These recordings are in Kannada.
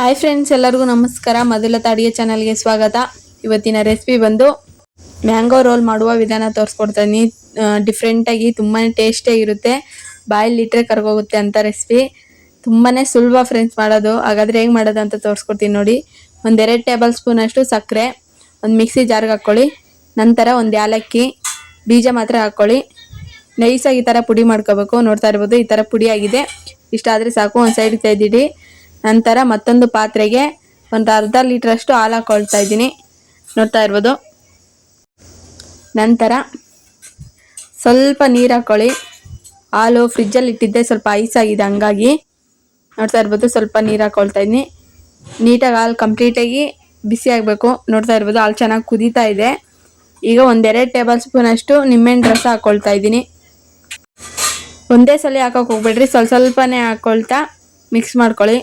ಹಾಯ್ ಫ್ರೆಂಡ್ಸ್ ಎಲ್ಲರಿಗೂ ನಮಸ್ಕಾರ. ಮೊದಲ ಅಡುಗೆ ಚಾನಲ್ಗೆ ಸ್ವಾಗತ. ಇವತ್ತಿನ ರೆಸಿಪಿ ಬಂದು ಮ್ಯಾಂಗೋ ರೋಲ್ ಮಾಡುವ ವಿಧಾನ ತೋರಿಸ್ಕೊಡ್ತೀನಿ. ಡಿಫ್ರೆಂಟಾಗಿ ತುಂಬಾ ಟೇಸ್ಟಿಯಾಗಿರುತ್ತೆ ಬಾಯಲ್ಲಿ ಇಟ್ಟರೆ ಕರ್ಗೋಗುತ್ತೆ ಅಂತ ರೆಸಿಪಿ ತುಂಬಾ ಸುಲಭ ಫ್ರೆಂಡ್ಸ್ ಮಾಡೋದು. ಹಾಗಾದ್ರೆ ಹೇಗೆ ಮಾಡೋದು ಅಂತ ತೋರಿಸ್ಕೊಡ್ತೀನಿ ನೋಡಿ. ಒಂದೆರಡು ಟೇಬಲ್ ಸ್ಪೂನ್ ಅಷ್ಟು ಸಕ್ಕರೆ, ಒಂದು ಮಿಕ್ಸಿ ಜಾರ್ಗೆ ಹಾಕ್ಕೊಳ್ಳಿ. ನಂತರ ಒಂದು ಯಾಲಕ್ಕಿ, ಬೀಜ ಮಾತ್ರ ಹಾಕ್ಕೊಳ್ಳಿ. ನೈಸಾಗಿ ಈ ಥರ ಪುಡಿ ಮಾಡ್ಕೋಬೇಕು. ನೋಡ್ತಾ ಇರ್ಬೋದು ಈ ಥರ ಪುಡಿ ಆಗಿದೆ. ಇಷ್ಟಾದರೆ ಸಾಕು, ಒಂದು ಸೈಡ್ ತೆಗೆದಿಡಿ. ನಂತರ ಮತ್ತೊಂದು ಪಾತ್ರೆಗೆ ಒಂದು ಅರ್ಧ ಲೀಟ್ರಷ್ಟು ಹಾಲು ಹಾಕೊಳ್ತಾ ಇದ್ದೀನಿ. ನೋಡ್ತಾ ಇರ್ಬೋದು. ನಂತರ ಸ್ವಲ್ಪ ನೀರು ಹಾಕ್ಕೊಳ್ಳಿ ಹಾಲು ಫ್ರಿಜ್ಜಲ್ಲಿ ಇಟ್ಟಿದ್ದೆ, ಸ್ವಲ್ಪ ಐಸ್ ಆಗಿದೆ ಹಂಗಾಗಿ. ನೋಡ್ತಾ ಇರ್ಬೋದು, ಸ್ವಲ್ಪ ನೀರು ಹಾಕ್ಕೊಳ್ತಾ ಇದ್ದೀನಿ. ನೀಟಾಗಿ ಹಾಲು ಕಂಪ್ಲೀಟಾಗಿ ಬಿಸಿ ಆಗಬೇಕು. ನೋಡ್ತಾ ಇರ್ಬೋದು, ಹಾಲು ಚೆನ್ನಾಗಿ ಕುದೀತಾ ಇದೆ. ಈಗ ಒಂದೆರಡು ಟೇಬಲ್ ಸ್ಪೂನ್ ಅಷ್ಟು ನಿಂಬೆಹಣ್ಣು ರಸ ಹಾಕ್ಕೊಳ್ತಾ ಇದ್ದೀನಿ. ಒಂದೇ ಸಲ ಹಾಕೋಕೆ ಹೋಗ್ಬೇಡ್ರಿ. ಸ್ವಲ್ಪ ಸ್ವಲ್ಪನೇ ಹಾಕ್ಕೊಳ್ತಾ ಮಿಕ್ಸ್ ಮಾಡ್ಕೊಳ್ಳಿ.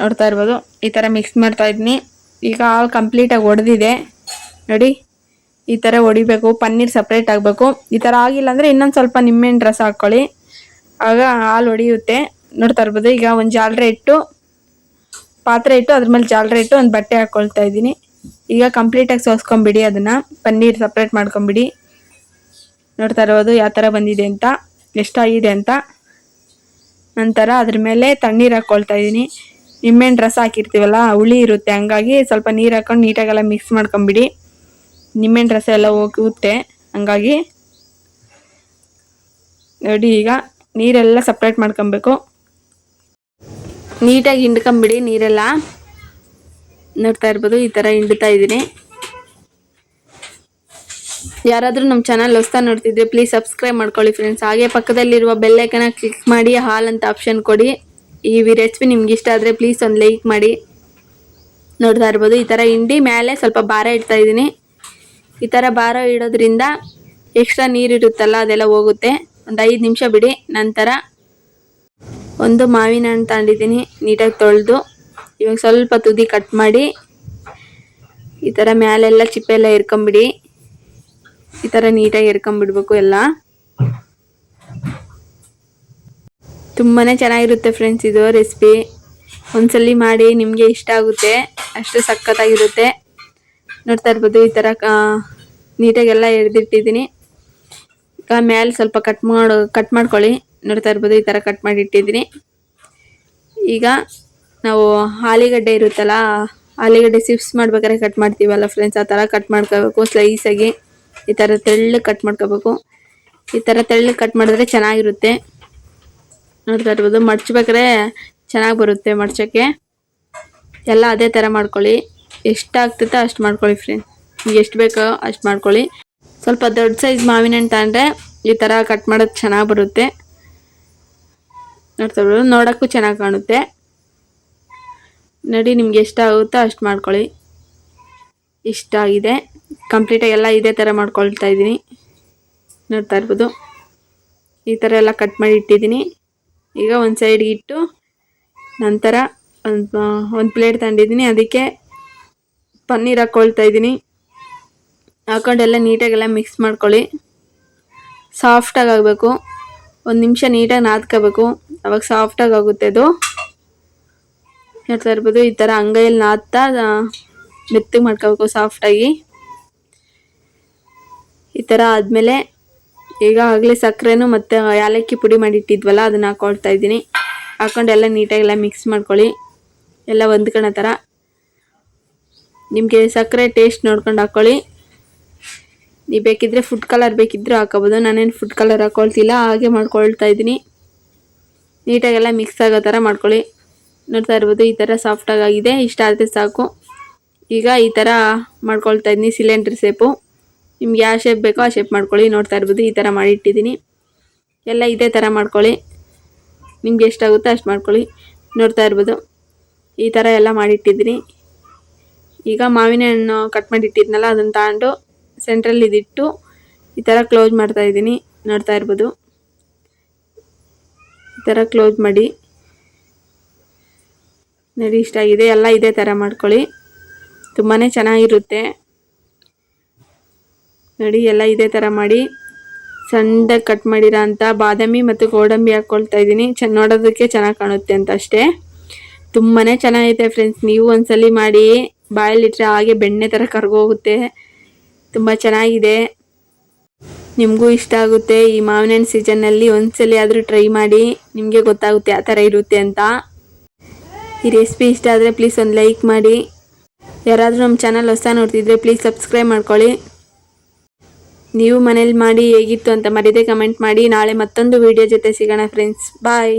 ನೋಡ್ತಾ ಇರ್ಬೋದು. ಈ ಥರ ಮಿಕ್ಸ್ ಮಾಡ್ತಾ ಇದ್ದೀನಿ ಈಗ ಹಾಲು ಕಂಪ್ಲೀಟಾಗಿ ಒಡೆದಿದೆ. ನೋಡಿ, ಈ ಥರ ಹೊಡಿಬೇಕು ಪನ್ನೀರ್ ಸಪ್ರೇಟ್ ಆಗಬೇಕು. ಈ ಥರ ಆಗಿಲ್ಲ ಅಂದರೆ ಇನ್ನೊಂದು ಸ್ವಲ್ಪ ನಿಂಬೆಹಣ್ಣು ರಸ ಹಾಕ್ಕೊಳ್ಳಿ ಆಗ ಹಾಲು ಒಡೆಯುತ್ತೆ. ನೋಡ್ತಾ ಇರ್ಬೋದು. ಈಗ ಒಂದು ಜಾಲರೆ ಇಟ್ಟು, ಪಾತ್ರೆ ಇಟ್ಟು ಅದ್ರ ಮೇಲೆ ಜಾಲರೆ ಇಟ್ಟು ಒಂದು ಬಟ್ಟೆ ಹಾಕ್ಕೊಳ್ತಾ ಇದ್ದೀನಿ. ಈಗ ಕಂಪ್ಲೀಟಾಗಿ ಸೋಸ್ಕೊಂಬಿಡಿ ಅದನ್ನು. ಪನ್ನೀರ್ ಸಪ್ರೇಟ್ ಮಾಡ್ಕೊಂಬಿಡಿ. ನೋಡ್ತಾ ಇರ್ಬೋದು ಯಾವ ಥರ ಬಂದಿದೆ ಅಂತ, ಎಷ್ಟಾಗಿದೆ ಅಂತ. ನಂತರ ಅದ್ರ ಮೇಲೆ ತಣ್ಣೀರು ಹಾಕ್ಕೊಳ್ತಾ ಇದ್ದೀನಿ. ನಿಂಬೆಹಣ್ಣು ರಸ ಹಾಕಿರ್ತೀವಲ್ಲ ಹುಳಿ ಇರುತ್ತೆ. ಹಂಗಾಗಿ ಸ್ವಲ್ಪ ನೀರು ಹಾಕೊಂಡು ನೀಟಾಗೆಲ್ಲ ಮಿಕ್ಸ್ ಮಾಡ್ಕೊಂಬಿಡಿ. ನಿಂಬೆಹಣ್ಣು ರಸ ಎಲ್ಲ ಹೋಗುತ್ತೆ ಹಂಗಾಗಿ ನೋಡಿ ಈಗ ನೀರೆಲ್ಲ ಸಪ್ರೇಟ್ ಮಾಡ್ಕೊಬೇಕು. ನೀಟಾಗಿ ಹಿಂಡ್ಕೊಂಬಿಡಿ ನೀರೆಲ್ಲ. ನೋಡ್ತಾ ಇರ್ಬೋದು, ಈ ಥರ ಹಿಂಡ್ತಾ ಇದ್ದೀನಿ. ಯಾರಾದರೂ ನಮ್ಮ ಚಾನಲ್ ಹೊಸ್ತಾ ನೋಡ್ತಿದ್ರೆ ಪ್ಲೀಸ್ ಸಬ್ಸ್ಕ್ರೈಬ್ ಮಾಡ್ಕೊಳ್ಳಿ ಫ್ರೆಂಡ್ಸ್ ಹಾಗೆ ಪಕ್ಕದಲ್ಲಿರುವ ಬೆಲ್ಲೈಕನ ಕ್ಲಿಕ್ ಮಾಡಿ ಹಾಲ್ ಅಂತ ಆಪ್ಷನ್ ಕೊಡಿ. ಈ ರೆಸಿಪಿ ನಿಮ್ಗೆ ಇಷ್ಟ ಆದರೆ ಪ್ಲೀಸ್ ಒಂದು ಲೈಕ್ ಮಾಡಿ. ನೋಡ್ತಾ ಇರ್ಬೋದು, ಈ ಥರ ಹಿಂಡಿ ಮೇಲೆ ಸ್ವಲ್ಪ ಭಾರ ಇಡ್ತಾ ಇದ್ದೀನಿ. ಈ ಥರ ಭಾರ ಇಡೋದ್ರಿಂದ ಎಕ್ಸ್ಟ್ರಾ ನೀರಿರುತ್ತಲ್ಲ ಅದೆಲ್ಲ ಹೋಗುತ್ತೆ. ಒಂದು ಐದು ನಿಮಿಷ ಬಿಡಿ, ನಂತರ ಒಂದು ಮಾವಿನ ಹಣ್ಣು ತಗೊಂಡಿದ್ದೀನಿ ನೀಟಾಗಿ ತೊಳೆದು. ಇವಾಗ ಸ್ವಲ್ಪ ತುದಿ ಕಟ್ ಮಾಡಿ, ಈ ಥರ ಮೇಲೆಲ್ಲ ಚಿಪ್ಪೆಲ್ಲ ಇರ್ಕೊಂಬಿಡಿ ಈ ಥರ ನೀಟಾಗಿ ಇರ್ಕೊಂಬಿಡ್ಬೇಕು ಎಲ್ಲ. ತುಂಬಾ ಚೆನ್ನಾಗಿರುತ್ತೆ ಫ್ರೆಂಡ್ಸ್ ಇದು ರೆಸಿಪಿ ಒಂದ್ಸಲಿ ಮಾಡಿ ನಿಮಗೆ ಇಷ್ಟ ಆಗುತ್ತೆ, ಅಷ್ಟು ಸಖತ್ತಾಗಿರುತ್ತೆ. ನೋಡ್ತಾ ಇರ್ಬೋದು, ಈ ಥರ ನೀಟಾಗೆಲ್ಲ ಹಿಡ್ದಿಟ್ಟಿದ್ದೀನಿ ಮೇಲೆ ಸ್ವಲ್ಪ ಕಟ್ ಮಾಡೋ ಕಟ್ ಮಾಡ್ಕೊಳ್ಳಿ. ನೋಡ್ತಾ ಇರ್ಬೋದು, ಈ ಥರ ಕಟ್ ಮಾಡಿ ಇಟ್ಟಿದ್ದೀನಿ ಈಗ ನಾವು ಆಲಿಗಡ್ಡೆ ಇರುತ್ತಲ್ಲ, ಆಲಿಗಡ್ಡೆ ಸಿಪ್ಸ್ ಮಾಡ್ಬೇಕಾದ್ರೆ ಕಟ್ ಮಾಡ್ತೀವಲ್ಲ ಫ್ರೆಂಡ್ಸ್ ಆ ಥರ ಕಟ್ ಮಾಡ್ಕೋಬೇಕು ಸ್ಲೈಸಾಗಿ ಈ ಥರ ತೆಳ್ಳಗೆ ಕಟ್ ಮಾಡ್ಕೋಬೇಕು. ಈ ಥರ ತೆಳ್ಳಗೆ ಕಟ್ ಮಾಡಿದ್ರೆ ಚೆನ್ನಾಗಿರುತ್ತೆ. ನೋಡ್ತಾ ಇರ್ಬೋದು ಮಡ್ಚ್ಬೇಕ್ರೆ ಚೆನ್ನಾಗಿ ಬರುತ್ತೆ ಮಡ್ಚೋಕ್ಕೆ. ಎಲ್ಲ ಅದೇ ಥರ ಮಾಡ್ಕೊಳ್ಳಿ. ಎಷ್ಟು ಆಗ್ತೈತೋ ಅಷ್ಟು ಮಾಡ್ಕೊಳ್ಳಿ ಫ್ರೆಂಡ್ ನಿಮ್ಗೆ ಎಷ್ಟು ಬೇಕೋ ಅಷ್ಟು ಮಾಡ್ಕೊಳ್ಳಿ. ಸ್ವಲ್ಪ ದೊಡ್ಡ ಸೈಜ್ ಮಾವಿನ ಹಣ್ಣು ತಗೊಂಡ್ರೆ ಈ ಥರ ಕಟ್ ಮಾಡೋದು ಚೆನ್ನಾಗಿ ಬರುತ್ತೆ. ನೋಡ್ತಾ ಇರ್ಬೋದು ನೋಡೋಕ್ಕೂ ಚೆನ್ನಾಗಿ ಕಾಣುತ್ತೆ. ನೋಡಿ, ನಿಮ್ಗೆ ಎಷ್ಟಾಗುತ್ತೋ ಅಷ್ಟು ಮಾಡ್ಕೊಳ್ಳಿ. ಇಷ್ಟ ಆಗಿದೆ? ಕಂಪ್ಲೀಟಾಗಿ ಎಲ್ಲ ಇದೇ ಥರ ಮಾಡ್ಕೊಳ್ತಾ ಇದ್ದೀನಿ. ನೋಡ್ತಾ ಇರ್ಬೋದು. ಈ ಥರ ಎಲ್ಲ ಕಟ್ ಮಾಡಿ ಇಟ್ಟಿದ್ದೀನಿ. ಈಗ ಒಂದು ಸೈಡ್ಗೆ ಇಟ್ಟು ನಂತರ ಒಂದು ಒಂದು ಪ್ಲೇಟ್ ತಂದಿದ್ದೀನಿ. ಅದಕ್ಕೆ ಪನ್ನೀರ್ ಹಾಕ್ಕೊಳ್ತಾ ಇದ್ದೀನಿ. ಹಾಕೊಂಡೆಲ್ಲ ನೀಟಾಗೆಲ್ಲ ಮಿಕ್ಸ್ ಮಾಡ್ಕೊಳ್ಳಿ. ಸಾಫ್ಟಾಗಿ ಆಗಬೇಕು. ಒಂದು ನಿಮಿಷ ನೀಟಾಗಿ ನಾದ್ಕೋಬೇಕು. ಅವಾಗ ಸಾಫ್ಟಾಗಿ ಆಗುತ್ತೆ ಅದು. ಹೇಳ್ತಾ ಇರ್ಬೋದು, ಈ ಥರ ಅಂಗೈಯಲ್ಲಿ ನಾದ್ತಾ ಮೆತ್ತಗೆ ಮಾಡ್ಕೋಬೇಕು ಸಾಫ್ಟಾಗಿ ಈ ಥರ ಆದಮೇಲೆ ಈಗ ಆಗಲೇ ಸಕ್ಕರೆನೂ ಮತ್ತು ಏಲಕ್ಕಿ ಪುಡಿ ಮಾಡಿಟ್ಟಿದ್ವಲ್ಲ, ಅದನ್ನು ಹಾಕೊಳ್ತಾ ಇದ್ದೀನಿ. ಹಾಕೊಂಡು ಎಲ್ಲ ನೀಟಾಗೆಲ್ಲ ಮಿಕ್ಸ್ ಮಾಡ್ಕೊಳ್ಳಿ. ಎಲ್ಲ ಹೊಂದ್ಕೊಳೋ ಥರ ನಿಮಗೆ ಸಕ್ಕರೆ ಟೇಸ್ಟ್ ನೋಡ್ಕೊಂಡು ಹಾಕ್ಕೊಳ್ಳಿ ನೀವು ಬೇಕಿದ್ದರೆ ಫುಡ್ ಕಲರ್ ಬೇಕಿದ್ದರೂ ಹಾಕೋಬೋದು. ನಾನೇನು ಫುಡ್ ಕಲರ್ ಹಾಕ್ಕೊಳ್ತಿಲ್ಲ ಹಾಗೆ ಮಾಡ್ಕೊಳ್ತಾ ಇದ್ದೀನಿ. ನೀಟಾಗೆಲ್ಲ ಮಿಕ್ಸ್ ಆಗೋ ಥರ ಮಾಡ್ಕೊಳ್ಳಿ. ನೋಡ್ತಾ ಇರ್ಬೋದು, ಈ ಥರ ಸಾಫ್ಟಾಗಿ ಆಗಿದೆ ಇಷ್ಟ ಆದರೆ ಸಾಕು. ಈಗ ಈ ಥರ ಮಾಡ್ಕೊಳ್ತಾ ಇದ್ದೀನಿ ಸಿಲಿಂಡ್ರ್ ಶೇಪು ನಿಮ್ಗೆ ಯಾವ ಶೇಪ್ ಬೇಕೋ ಆ ಶೇಪ್ ಮಾಡ್ಕೊಳ್ಳಿ. ನೋಡ್ತಾ ಇರ್ಬೋದು ಈ ಥರ ಮಾಡಿಟ್ಟಿದ್ದೀನಿ ಎಲ್ಲ ಇದೇ ಥರ ಮಾಡ್ಕೊಳ್ಳಿ. ನಿಮ್ಗೆ ಎಷ್ಟಾಗುತ್ತೋ ಅಷ್ಟು ಮಾಡ್ಕೊಳ್ಳಿ. ನೋಡ್ತಾ ಇರ್ಬೋದು. ಈ ಥರ ಎಲ್ಲ ಮಾಡಿಟ್ಟಿದ್ದೀನಿ ಈಗ ಮಾವಿನ ಹಣ್ಣು ಕಟ್ ಮಾಡಿಟ್ಟಿದ್ನಲ್ಲ ಅದನ್ನು ತಗೊಂಡು ಸೆಂಟ್ರಲ್ಲಿ ಇದಿಟ್ಟು ಈ ಥರ ಕ್ಲೋಸ್ ಮಾಡ್ತಾ ಇದ್ದೀನಿ. ನೋಡ್ತಾ ಇರ್ಬೋದು. ಈ ಥರ ಕ್ಲೋಸ್ ಮಾಡಿ. ನೋಡಿ, ಇಷ್ಟ ಆಗಿದೆ. ಎಲ್ಲ ಇದೇ ಥರ ಮಾಡ್ಕೊಳ್ಳಿ. ತುಂಬಾ ಚೆನ್ನಾಗಿರುತ್ತೆ. ನೋಡಿ, ಎಲ್ಲ ಇದೇ ಥರ ಮಾಡಿ ಸಣ್ಣದಾಗಿ ಕಟ್ ಮಾಡಿರೋ ಅಂಥ ಬಾದಾಮಿ ಮತ್ತು ಗೋಡಂಬಿ ಹಾಕ್ಕೊಳ್ತಾ ಇದ್ದೀನಿ. ಚೆನ್ನ ನೋಡೋದಕ್ಕೆ ಚೆನ್ನಾಗಿ ಕಾಣುತ್ತೆ ಅಂತ ಅಷ್ಟೇ. ತುಂಬಾ ಚೆನ್ನಾಗಿದೆ ಫ್ರೆಂಡ್ಸ್ ನೀವು ಒಂದ್ಸಲಿ ಮಾಡಿ ಬಾಯಲ್ಲಿಟ್ಟರೆ ಹಾಗೆ ಬೆಣ್ಣೆ ಥರ ಕರ್ಗೋಗುತ್ತೆ. ತುಂಬ ಚೆನ್ನಾಗಿದೆ. ನಿಮಗೂ ಇಷ್ಟ ಆಗುತ್ತೆ ಈ ಮಾವಿನ ಹಣ್ಣು ಸೀಸನ್ನಲ್ಲಿ ಒಂದ್ಸಲಿ ಆದರೂ ಟ್ರೈ ಮಾಡಿ, ನಿಮಗೆ ಗೊತ್ತಾಗುತ್ತೆ ಆ ಥರ ಇರುತ್ತೆ ಅಂತ. ಈ ರೆಸಿಪಿ ಇಷ್ಟ ಆದರೆ ಪ್ಲೀಸ್ ಒಂದು ಲೈಕ್ ಮಾಡಿ. ಯಾರಾದರೂ ನಮ್ಮ ಚಾನಲ್ ಹೊಸ ನೋಡ್ತಿದ್ರೆ ಪ್ಲೀಸ್ ಸಬ್ಸ್ಕ್ರೈಬ್ ಮಾಡ್ಕೊಳ್ಳಿ. ನೀವು ಮನೇಲಿ ಮಾಡಿ ಹೇಗಿತ್ತು ಅಂತ ಮರಿದೆ ಕಮೆಂಟ್ ಮಾಡಿ. ನಾಳೆ ಮತ್ತೊಂದು ವಿಡಿಯೋ ಜೊತೆ ಸಿಗೋಣ ಫ್ರೆಂಡ್ಸ್ ಬಾಯ್